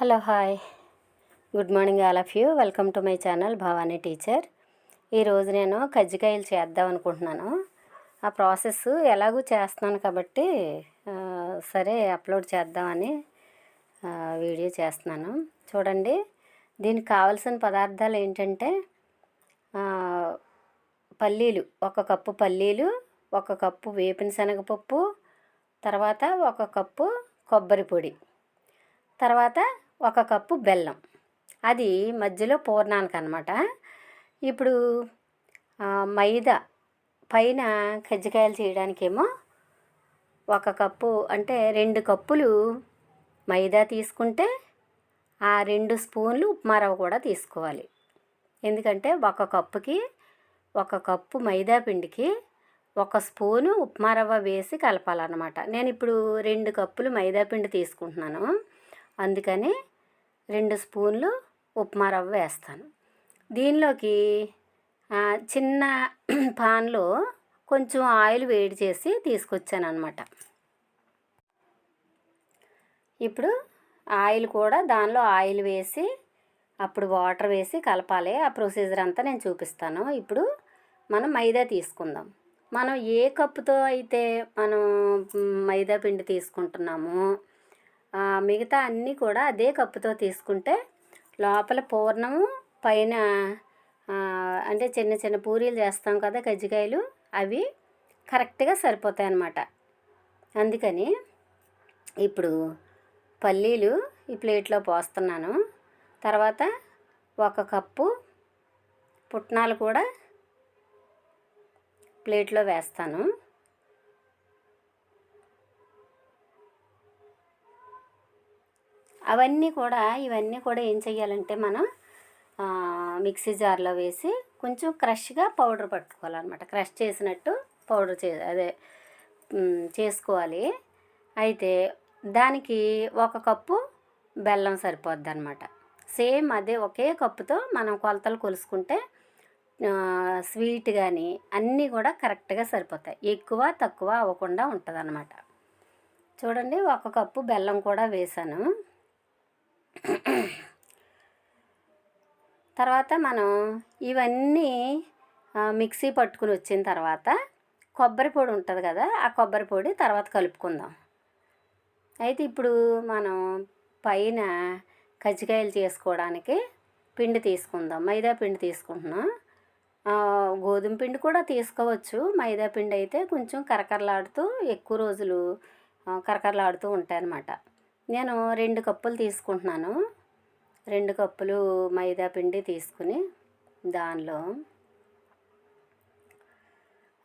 Hello hi. Good morning all of you. Welcome to my channel Bhavani teacher. ఈరోజు నేను కజ్జికాయలు చేద్దాం అనుకుంటున్నాను. ఆ ప్రాసెస్ ఎలాగూ చేస్తున్నాను కాబట్టి సరే అప్లోడ్ చేద్దామని వీడియో చేస్తున్నాను. చూడండి దీనికి కావలసిన పదార్థాలు ఏంటంటే పల్లీలు. ఒక కప్పు పల్లీలు ఒక కప్పు వేపిన శనగపప్పు తర్వాత ఒక కప్పు కొబ్బరి పొడి. తర్వాత ఒక కప్పు బెల్లం. అది మధ్యలో పూర్ణానికి అనమాట ఇప్పుడు మైదా పైన కజ్జికాయలు చేయడానికేమో ఒక కప్పు అంటే రెండు కప్పులు మైదా తీసుకుంటే ఆ రెండు స్పూన్లు ఉప్మా రవ్వ కూడా తీసుకోవాలి. ఎందుకంటే ఒక కప్పుకి ఒక కప్పు మైదా పిండికి ఒక స్పూను ఉప్మా రవ్వ వేసి కలపాలన్నమాట. నేను ఇప్పుడు రెండు కప్పులు మైదా పిండి తీసుకుంటున్నాను. అందుకని రెండు స్పూన్లు ఉప్మా రవ్వ వేస్తాను. దీనిలోకి చిన్న పాన్లో కొంచెం ఆయిల్ వేడి చేసి తీసుకొచ్చాను అనమాట ఇప్పుడు ఆయిల్ కూడా దానిలో ఆయిల్ వేసి అప్పుడు వాటర్ వేసి కలపాలి. ఆ ప్రొసీజర్ అంతా నేను చూపిస్తాను. ఇప్పుడు మనం మైదా తీసుకుందాం. మనం ఏ కప్పుతో అయితే మనం మైదా పిండి తీసుకుంటున్నామో మిగతా అన్నీ కూడా అదే కప్పుతో తీసుకుంటే లోపల పూర్ణము పైన అంటే చిన్న చిన్న పూరీలు చేస్తాం కదా కజ్జికాయలు అవి కరెక్ట్గా సరిపోతాయి అన్నమాట. అందుకని ఇప్పుడు పల్లీలు ఈ ప్లేట్లో పోస్తున్నాను. తర్వాత ఒక కప్పు పుట్నాలు కూడా ప్లేట్లో వేస్తాను. అవన్నీ కూడా ఇవన్నీ కూడా ఏం చేయాలంటే మనం మిక్సీ జార్లో వేసి కొంచెం క్రష్గా పౌడర్ పట్టుకోవాలన్నమాట. క్రష్ చేసినట్టు పౌడర్ చే అదే చేసుకోవాలి. అయితే దానికి ఒక కప్పు బెల్లం సరిపోద్ది అనమాట సేమ్ అదే ఒకే కప్పుతో మనం కొలతలు కొలుసుకుంటే స్వీట్ కానీ అన్నీ కూడా కరెక్ట్గా సరిపోతాయి. ఎక్కువ తక్కువ అవ్వకుండా ఉంటుంది చూడండి ఒక కప్పు బెల్లం కూడా వేసాను. తర్వాత మనం ఇవన్నీ మిక్సీ పట్టుకుని వచ్చిన తర్వాత కొబ్బరి పొడి ఉంటుంది కదా ఆ కొబ్బరి పొడి తర్వాత కలుపుకుందాం. అయితే ఇప్పుడు మనం పైన కజ్జికాయలు చేసుకోవడానికి పిండి తీసుకుందాం. మైదా పిండి తీసుకుంటున్నాం. గోధుమ పిండి కూడా తీసుకోవచ్చు. మైదా పిండి అయితే కొంచెం కరకరలాడుతూ ఎక్కువ రోజులు కరకరలాడుతూ ఉంటాయి అన్నమాట నేను రెండు కప్పులు తీసుకుంటున్నాను. రెండు కప్పులు మైదా పిండి తీసుకుని దానిలో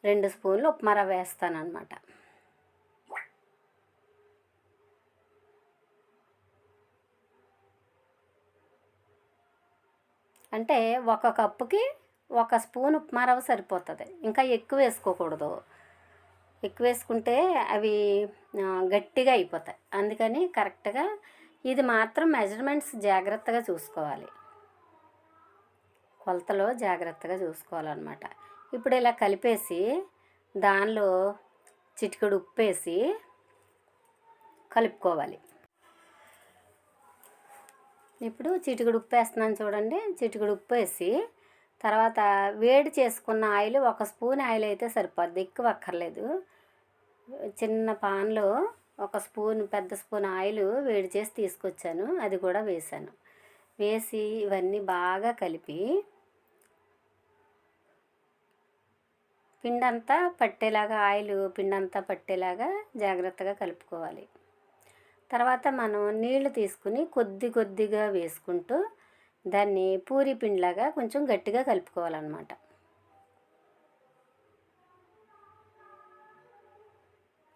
రెండు స్పూన్లు ఉప్మా రవ్వ వేస్తాను అంటే ఒక కప్పుకి ఒక స్పూన్ ఉప్మా రవ్వ సరిపోతుంది. ఇంకా ఎక్కువ వేసుకోకూడదు. ఎక్కువ వేసుకుంటే అవి గట్టిగా అయిపోతాయి. అందుకని కరెక్ట్గా ఇది మాత్రం మెజర్మెంట్స్ జాగ్రత్తగా చూసుకోవాలి. కొలతలో జాగ్రత్తగా చూసుకోవాలన్నమాట. ఇప్పుడు ఇలా కలిపేసి దానిలో చిటికెడు ఉప్పు వేసి కలుపుకోవాలి. ఇప్పుడు చిటికెడు ఉప్పు వేస్తున్నాను చూడండి. చిటికెడు ఉప్పు వేసి తర్వాత వేడి చేసుకున్న ఆయిల్ ఒక స్పూన్ ఆయిల్ అయితే సరిపోద్ది. ఎక్కువ అక్కర్లేదు. చిన్న పాన్లో ఒక స్పూన్ పెద్ద స్పూన్ ఆయిల్ వేడి చేసి తీసుకొచ్చాను. అది కూడా వేసాను. వేసి ఇవన్నీ బాగా కలిపి పిండంతా పట్టేలాగా ఆయిల్ పిండంతా పట్టేలాగా జాగ్రత్తగా కలుపుకోవాలి. తర్వాత మనం నీళ్ళు తీసుకుని కొద్ది కొద్దిగా వేసుకుంటూ దాన్ని పూరి పిండిలాగా కొంచెం గట్టిగా కలుపుకోవాలన్నమాట.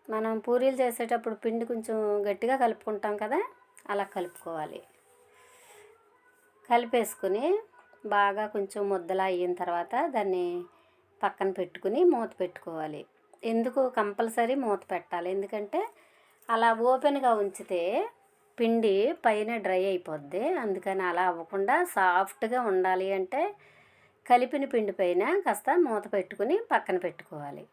మనం పూరీలు చేసేటప్పుడు పిండి కొంచెం గట్టిగా కలుపుకుంటాం కదా అలా కలుపుకోవాలి. కలిపేసుకుని బాగా కొంచెం ముద్దలా అయిన తర్వాత దాన్ని పక్కన పెట్టుకుని మూత పెట్టుకోవాలి. ఎందుకు కంపల్సరీ మూత పెట్టాలి? ఎందుకంటే అలా ఓపెన్గా ఉంచితే పిండి పైన డ్రై అయిపోద్ది. అందుకని అలా అవ్వకుండా సాఫ్ట్గా ఉండాలి అంటే కలిపిన పిండి పైన కాస్త మూత పెట్టుకుని పక్కన పెట్టుకోవాలి.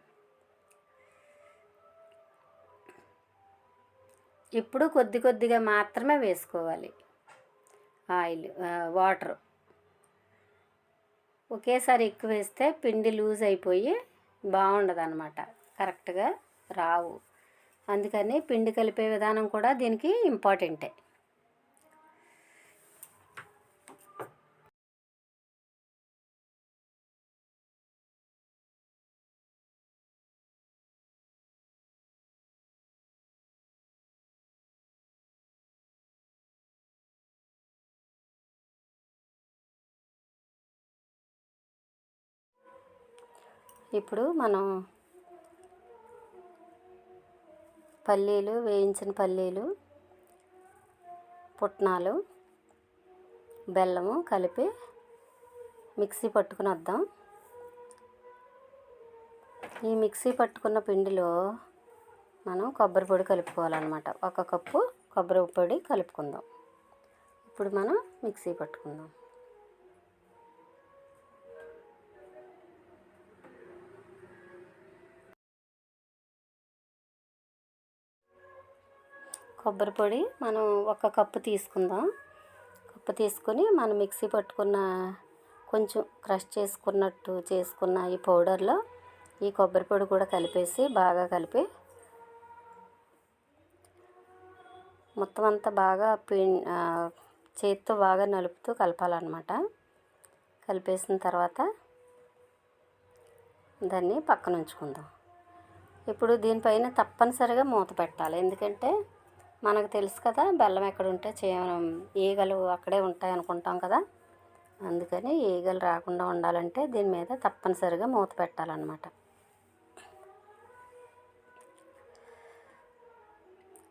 ఇప్పుడు కొద్ది కొద్దిగా మాత్రమే వేసుకోవాలి. Oil water. ఒకేసారి ఎక్కువ వేస్తే పిండి లూజ్ అయిపోయి బాగుండదు అనమాట కరెక్ట్గా రావు. అందుకని పిండి కలిపే విధానం కూడా దీనికి ఇంపార్టెంటే. ఇప్పుడు మనం పల్లీలు వేయించిన పల్లీలు పుట్నాలు బెల్లము కలిపి మిక్సీ పట్టుకుని వద్దాం. ఈ మిక్సీ పట్టుకున్న పిండిలో మనం కొబ్బరి పొడి కలుపుకోవాలన్నమాట. ఒక కప్పు కొబ్బరి పొడి కలుపుకుందాం. ఇప్పుడు మనం మిక్సీ పట్టుకుందాం. కొబ్బరి పొడి మనం ఒక కప్పు తీసుకుందాం. కప్పు తీసుకొని మనం మిక్సీ పట్టుకున్న కొంచెం క్రష్ చేసుకున్నట్టు చేసుకున్న ఈ పౌడర్లో ఈ కొబ్బరి పొడి కూడా కలిపేసి బాగా కలిపి మొత్తం అంతా బాగా చేతితో బాగా నలుపుతూ కలపాలన్నమాట. కలిపేసిన తర్వాత దాన్ని పక్కన ఉంచుకుందాం. ఇప్పుడు దీనిపైన తప్పనిసరిగా మూత పెట్టాలి. ఎందుకంటే మనకు తెలుసు కదా బెల్లం ఎక్కడ ఉంటే చే ఈగలు అక్కడే ఉంటాయి అనుకుంటాం కదా. అందుకని ఈగలు రాకుండా ఉండాలంటే దీని మీద తప్పనిసరిగా మూత పెట్టాలన్నమాట.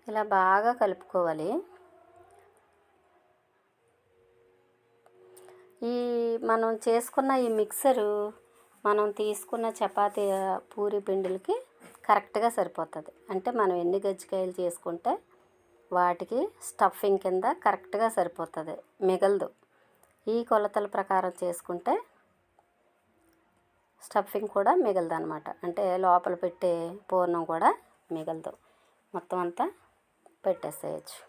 ఇలా బాగా కలుపుకోవాలి. ఈ మనం చేసుకున్న ఈ మిక్సరు మనం తీసుకున్న చపాతీ పూరి పిండిలకి కరెక్ట్గా సరిపోతుంది. అంటే మనం ఎన్ని గజ్జికాయలు చేసుకుంటే వాటికి స్టఫింగ్ కింద కరెక్ట్గా సరిపోతుంది మిగలదు. ఈ కొలతల ప్రకారం చేసుకుంటే స్టఫింగ్ కూడా మిగలదు అనమాట అంటే లోపల పెట్టే పూర్ణం కూడా మిగలదు. మొత్తం అంతా పెట్టేసేయచ్చు.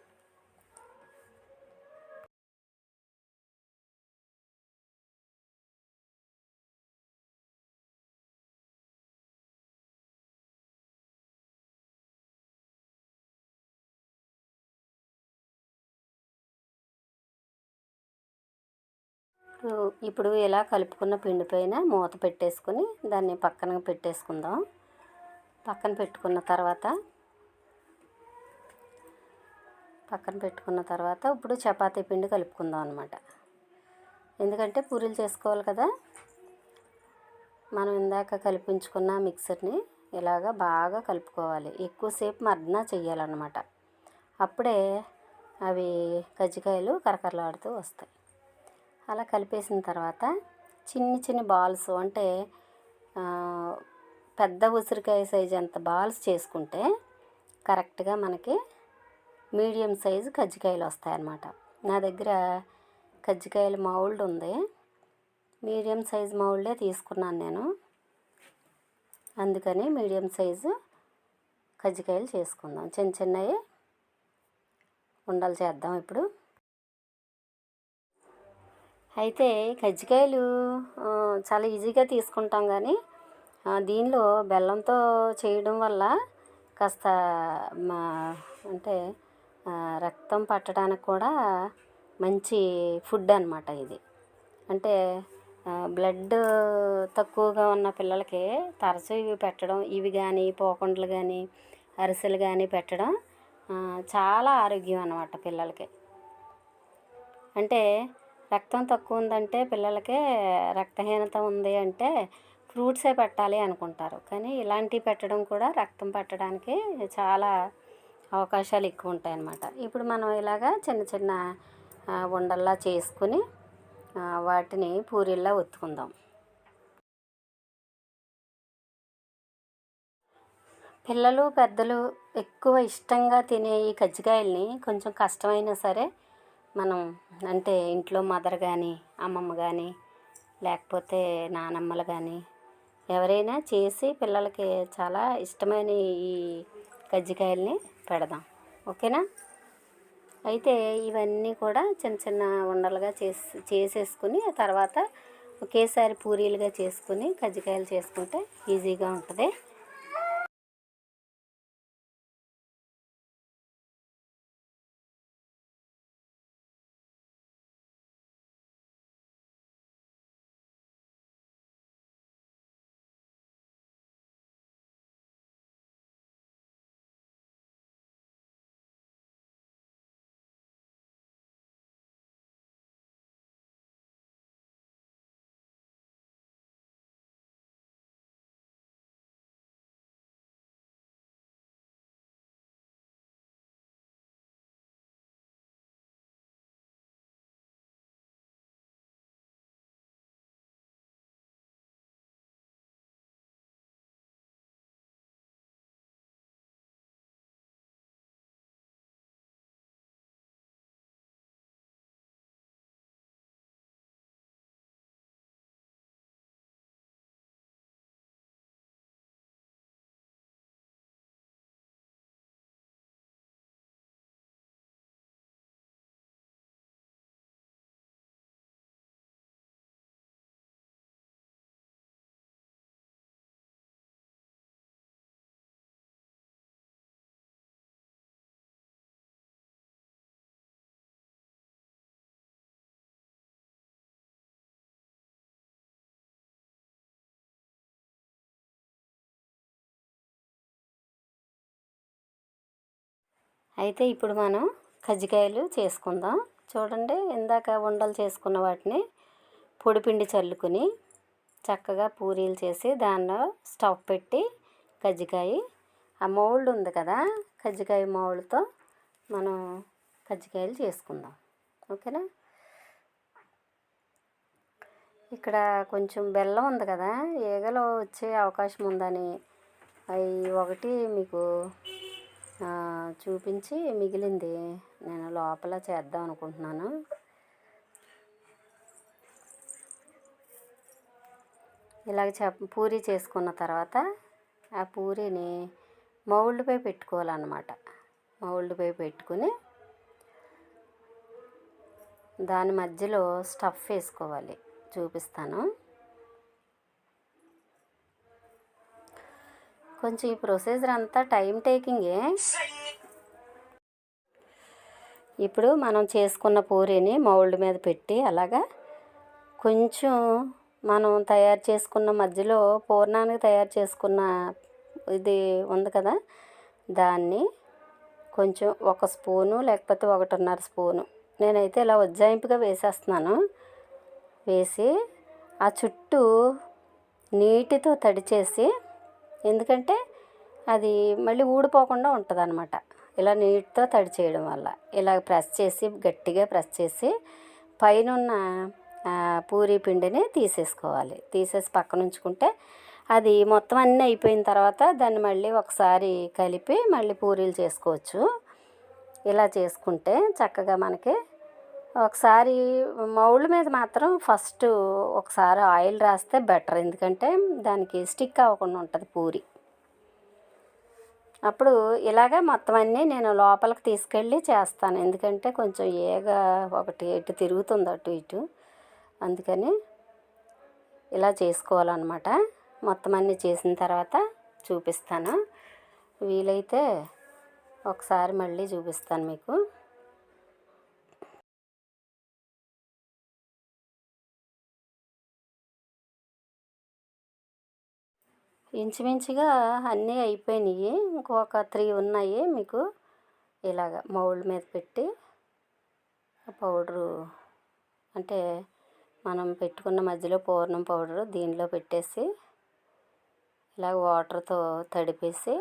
ఇప్పుడు ఇలా కలుపుకున్న పిండి పైన మూత పెట్టేసుకుని దాన్ని పక్కన పెట్టేసుకుందాం. పక్కన పెట్టుకున్న తర్వాత పక్కన పెట్టుకున్న తర్వాత ఇప్పుడు చపాతీ పిండి కలుపుకుందాం అనమాట ఎందుకంటే పూరీలు చేసుకోవాలి కదా. మనం ఇందాక కలిపించుకున్న మిక్సర్ని ఇలాగ బాగా కలుపుకోవాలి. ఎక్కువసేపు మర్దన చెయ్యాలన్నమాట. అప్పుడే అవి కజ్జికాయలు కరకరలాడుతూ వస్తాయి. అలా కలిపేసిన తర్వాత చిన్ని చిన్ని బాల్స్ అంటే పెద్ద ఉసిరికాయ సైజు అంత బాల్స్ చేసుకుంటే కరెక్ట్గా మనకి మీడియం సైజు కజ్జికాయలు వస్తాయన్నమాట. నా దగ్గర కజ్జికాయల మౌల్డ్ ఉంది. మీడియం సైజు మౌల్డే తీసుకున్నాను నేను. అందుకని మీడియం సైజు కజ్జికాయలు చేసుకుందాం. చిన్న చిన్నవి ఉండలు చేద్దాం ఇప్పుడు. అయితే కజ్జికాయలు చాలా ఈజీగా తీసుకుంటాం కానీ దీనిలో బెల్లంతో చేయడం వల్ల కాస్త మా అంటే రక్తం పట్టడానికి కూడా మంచి ఫుడ్ అనమాట ఇది. అంటే బ్లడ్ తక్కువగా ఉన్న పిల్లలకి తరచూ ఇవి పెట్టడం ఇవి కానీ పోకుండలు కానీ అరిసెలు కానీ పెట్టడం చాలా ఆరోగ్యం అనమాట పిల్లలకి. అంటే రక్తం తక్కువ ఉందంటే పిల్లలకే రక్తహీనత ఉంది అంటే ఫ్రూట్సే పెట్టాలి అనుకుంటారు. కానీ ఇలాంటివి పెట్టడం కూడా రక్తం పట్టడానికి చాలా అవకాశాలు ఎక్కువ ఉంటాయి అన్నమాట ఇప్పుడు మనం ఇలాగా చిన్న చిన్న ఉండల్లా చేసుకుని వాటిని పూరిల్లా ఒత్తుకుందాం. పిల్లలు పెద్దలు ఎక్కువ ఇష్టంగా తినే ఈ కజ్జికాయల్ని కొంచెం కష్టమైనా సరే మనం అంటే ఇంట్లో మదర్ కానీ అమ్మమ్మ కానీ లేకపోతే నానమ్మలు కానీ ఎవరైనా చేసి పిల్లలకి చాలా ఇష్టమైన ఈ కజ్జికాయల్ని పెడదాం. ఓకేనా? అయితే ఇవన్నీ కూడా చిన్న చిన్న ఉండలుగా చేసి చేసేసుకుని ఆ తర్వాత ఒకేసారి పూరీలుగా చేసుకుని కజ్జికాయలు చేసుకుంటే ఈజీగా ఉంటుంది. అయితే ఇప్పుడు మనం కజ్జికాయలు చేసుకుందాం. చూడండి ఇందాక ఉండలు చేసుకున్న వాటిని పొడిపిండి చల్లుకుని చక్కగా పూరీలు చేసి దానిలో స్టవ్ పెట్టి కజ్జికాయ. ఆ మౌల్డ్ ఉంది కదా కజ్జికాయ మౌల్డ్తో మనం కజ్జికాయలు చేసుకుందాం. ఓకేనా? ఇక్కడ కొంచెం బెల్లం ఉంది కదా ఈగలు వచ్చే అవకాశం ఉందని. అవి ఒకటి మీకు చూపించి మిగిలింది నేను లోపల చేద్దాం అనుకుంటున్నాను. ఇలాగ చెప్ పూరీ చేసుకున్న తర్వాత ఆ పూరీని మౌల్డ్పై పెట్టుకోవాలన్నమాట. మౌల్డ్పై పెట్టుకుని దాని మధ్యలో స్టఫ్ వేసుకోవాలి. చూపిస్తాను. కొంచెం ఈ ప్రొసీజర్ అంతా టైం టేకింగే ఇప్పుడు మనం చేసుకున్న పూరీని మౌల్డ్ మీద పెట్టి అలాగా కొంచెం మనం తయారు చేసుకున్న మధ్యలో పూర్ణానికి తయారు చేసుకున్న ఇది ఉంది కదా దాన్ని కొంచెం ఒక స్పూను లేకపోతే ఒకటిన్నర స్పూను. నేనైతే ఇలా ఉజ్జాయింపుగా వేసేస్తున్నాను. వేసి ఆ చుట్టూ నీటితో తడిచేసి ఎందుకంటే అది మళ్ళీ ఊడిపోకుండా ఉంటుంది అనమాట ఇలా నీటితో తడి చేయడం వల్ల. ఇలా ప్రెస్ చేసి గట్టిగా ప్రెస్ చేసి పైన ఉన్న పూరీ పిండిని తీసేసుకోవాలి. తీసేసి పక్కన ఉంచుకుంటే అది మొత్తం అన్నీ అయిపోయిన తర్వాత దాన్ని మళ్ళీ ఒకసారి కలిపి మళ్ళీ పూరీలు చేసుకోవచ్చు. ఇలా చేసుకుంటే చక్కగా మనకి ఒకసారి మౌళ్ళ మీద మాత్రం ఫస్ట్ ఒకసారి ఆయిల్ రాస్తే బెటర్. ఎందుకంటే దానికి స్టిక్ అవ్వకుండా ఉంటుంది పూరి. అప్పుడు ఇలాగ మొత్తం అన్నీ నేను లోపలికి తీసుకెళ్ళి చేస్తాను. ఎందుకంటే కొంచెం ఏగ ఒకటి ఇటు తిరుగుతుంది అటు ఇటు. అందుకని ఇలా చేసుకోవాలన్నమాట. మొత్తం అన్నీ చేసిన తర్వాత చూపిస్తాను. వీలైతే ఒకసారి మళ్ళీ చూపిస్తాను మీకు. ఇంచుమించుగా అన్నీ అయిపోయినాయి. ఇంకొక త్రీ ఉన్నాయి మీకు. ఇలాగ మౌల్డ్ మీద పెట్టి పౌడరు అంటే మనం పెట్టుకున్న మధ్యలో పూర్ణం పౌడరు దీనిలో పెట్టేసి ఇలా వాటర్తో తడిపేసి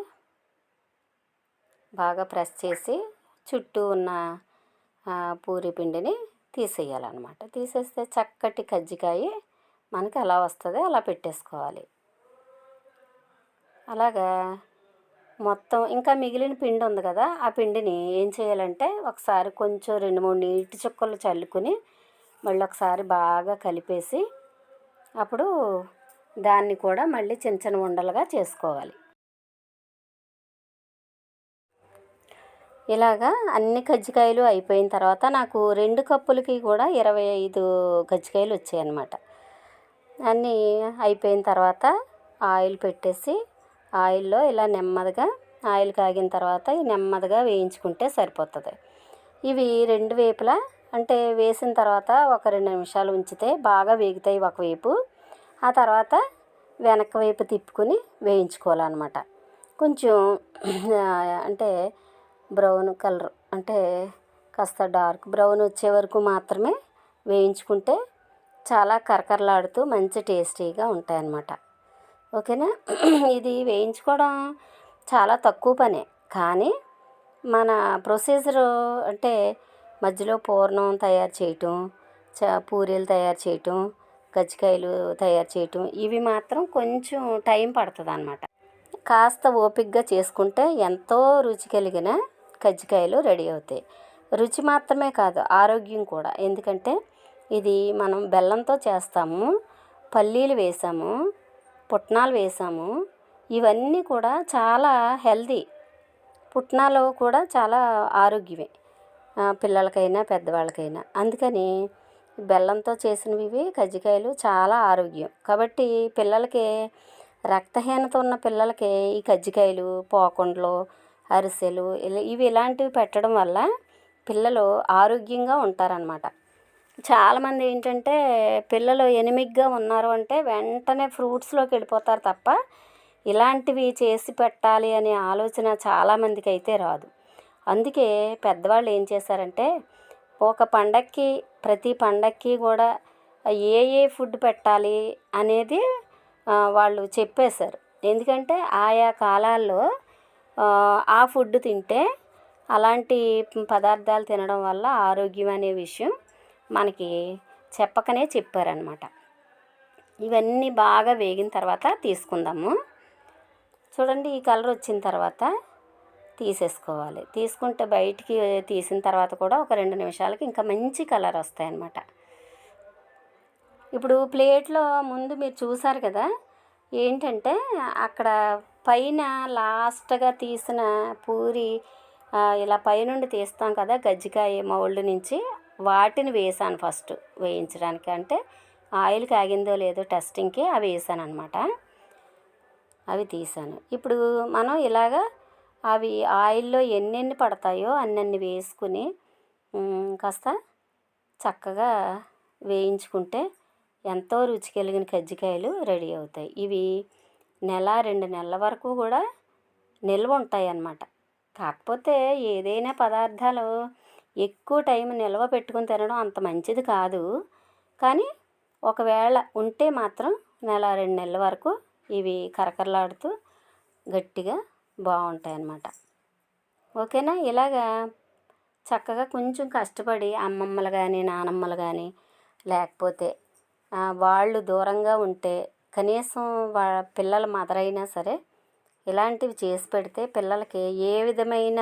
బాగా ప్రెస్ చేసి చుట్టూ ఉన్న పూరి పిండిని తీసేయాలన్నమాట. తీసేస్తే చక్కటి కజ్జికాయ మనకి ఎలా వస్తుందో అలా పెట్టేసుకోవాలి. అలాగా. మొత్తం ఇంకా మిగిలిన పిండి ఉంది కదా ఆ పిండిని ఏం చేయాలంటే ఒకసారి కొంచెం రెండు మూడు నీటి చుక్కలు చల్లుకుని మళ్ళీ ఒకసారి బాగా కలిపేసి అప్పుడు దాన్ని కూడా మళ్ళీ చిన్న చిన్న ఉండలుగా చేసుకోవాలి. ఇలాగా అన్ని కజ్జికాయలు అయిపోయిన తర్వాత నాకు రెండు కప్పులకి కూడా ఇరవై ఐదు కజ్జికాయలు వచ్చాయి అన్నమాట అన్నీ అయిపోయిన తర్వాత ఆయిల్ పెట్టేసి ఆయిల్లో ఇలా నెమ్మదిగా ఆయిల్ కాగిన తర్వాత నెమ్మదిగా వేయించుకుంటే సరిపోతుంది. ఇవి రెండు వైపులా అంటే వేసిన తర్వాత ఒక రెండు నిమిషాలు ఉంచితే బాగా వేగుతాయి ఒకవైపు ఆ తర్వాత వెనక వైపు తిప్పుకొని వేయించుకోవాలన్నమాట. కొంచెం అంటే బ్రౌన్ కలర్ అంటే కాస్త డార్క్ బ్రౌన్ వచ్చే వరకు మాత్రమే వేయించుకుంటే చాలా కరకరలాడుతూ మంచి టేస్టీగా ఉంటాయన్నమాట. ఓకేనా? ఇది వేయించుకోవడం చాలా తక్కువ పనే. కానీ మన ప్రొసీజరు అంటే మధ్యలో పూర్ణం తయారు చేయటం చ పూరీలు తయారు చేయటం కజ్జికాయలు తయారు చేయటం ఇవి మాత్రం కొంచెం టైం పడుతుంది అన్నమాట కాస్త ఓపిక్గా చేసుకుంటే ఎంతో రుచి కలిగిన కజ్జికాయలు రెడీ అవుతాయి. రుచి మాత్రమే కాదు ఆరోగ్యం కూడా. ఎందుకంటే ఇది మనం బెల్లంతో చేస్తాము పల్లీలు వేసాము పుట్నాలు వేసాము. ఇవన్నీ కూడా చాలా హెల్దీ పుట్నాలు కూడా చాలా ఆరోగ్యమే. పిల్లలకైనా పెద్దవాళ్ళకైనా. అందుకని బెల్లంతో చేసినవి ఇవి కజ్జికాయలు చాలా ఆరోగ్యం. కాబట్టి పిల్లలకి రక్తహీనత ఉన్న పిల్లలకి ఈ కజ్జికాయలు పోకుండలు అరిసెలు ఇలా ఇవి ఇలాంటివి పెట్టడం వల్ల పిల్లలు ఆరోగ్యంగా ఉంటారనమాట చాలామంది ఏంటంటే పిల్లలు ఎనిమిగ్గా ఉన్నారు అంటే వెంటనే ఫ్రూట్స్లోకి వెళ్ళిపోతారు తప్ప ఇలాంటివి చేసి పెట్టాలి అనే ఆలోచన చాలామందికి అయితే రాదు. అందుకే పెద్దవాళ్ళు ఏం చేశారంటే ఒక పండక్కి ప్రతి పండక్కి కూడా ఏ ఏ ఫుడ్ పెట్టాలి అనేది వాళ్ళు చెప్పేశారు. ఎందుకంటే ఆయా కాలాల్లో ఆ ఫుడ్ తింటే అలాంటి పదార్థాలు తినడం వల్ల ఆరోగ్యం అనే విషయం మనకి చెప్పకనే చెప్పారనమాట ఇవన్నీ బాగా వేగిన తర్వాత తీసుకుందాము. చూడండి ఈ కలర్ వచ్చిన తర్వాత తీసేసుకోవాలి. తీసుకుంటే బయటికి తీసిన తర్వాత కూడా ఒక రెండు నిమిషాలకి ఇంకా మంచి కలర్ వస్తాయన్నమాట. ఇప్పుడు ప్లేట్లో ముందు మీరు చూసారు కదా ఏంటంటే అక్కడ పైన లాస్ట్గా తీసిన పూరి ఇలా పైనుండి తీస్తాం కదా గజ్జికాయ మౌల్డ్ నుంచి వాటిని వేసాను ఫస్ట్ వేయించడానికి. అంటే ఆయిల్ కాగిందో లేదో టెస్టింగ్కి అవి వేసాను అనమాట అవి తీసాను. ఇప్పుడు మనం ఇలాగా అవి ఆయిల్లో ఎన్నెన్ని పడతాయో అన్నన్ని వేసుకుని కాస్త చక్కగా వేయించుకుంటే ఎంతో రుచి కలిగిన కజ్జికాయలు రెడీ అవుతాయి. ఇవి నెల రెండు నెలల వరకు కూడా నిల్వ ఉంటాయి అన్నమాట కాకపోతే ఏదైనా పదార్థాలు ఎక్కువ టైం నిల్వ పెట్టుకుని తినడం అంత మంచిది కాదు. కానీ ఒకవేళ ఉంటే మాత్రం నెల రెండు నెలల వరకు ఇవి కరకరలాడుతూ గట్టిగా బాగుంటాయి అన్నమాట ఓకేనా? ఇలాగా చక్కగా కొంచెం కష్టపడి అమ్మమ్మలు కానీ నానమ్మలు కానీ లేకపోతే వాళ్ళు దూరంగా ఉంటే కనీసం వా పిల్లల మదర్ అయినా సరే ఇలాంటివి చేసి పెడితే పిల్లలకి ఏ విధమైన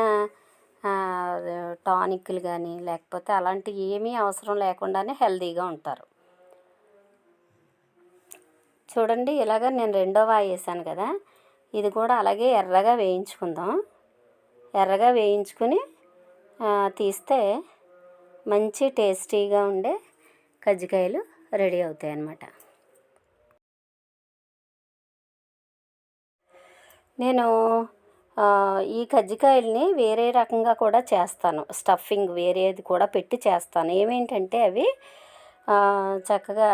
టానిక్లు కానీ లేకపోతే అలాంటివి ఏమీ అవసరం లేకుండానే హెల్తీగా ఉంటారు. చూడండి ఇలాగ నేను రెండో వాయి వేసాను కదా ఇది కూడా అలాగే ఎర్రగా వేయించుకుందాం. ఎర్రగా వేయించుకుని తీస్తే మంచి టేస్టీగా ఉండే కజ్జికాయలు రెడీ అవుతాయి అన్నమాట నేను ఈ కజ్జికాయల్ని వేరే రకంగా కూడా చేస్తాను. స్టఫింగ్ వేరేది కూడా పెట్టి చేస్తాను. ఏమేంటంటే అవి చక్కగా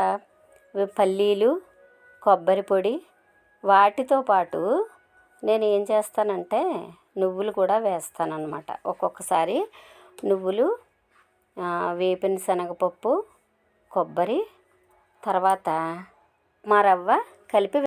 పల్లీలు కొబ్బరి పొడి వాటితో పాటు నేను ఏం చేస్తానంటే నువ్వులు కూడా వేస్తాను అనమాట ఒక్కొక్కసారి నువ్వులు వేపిన శనగపప్పు కొబ్బరి తర్వాత మా రవ్వ కలిపి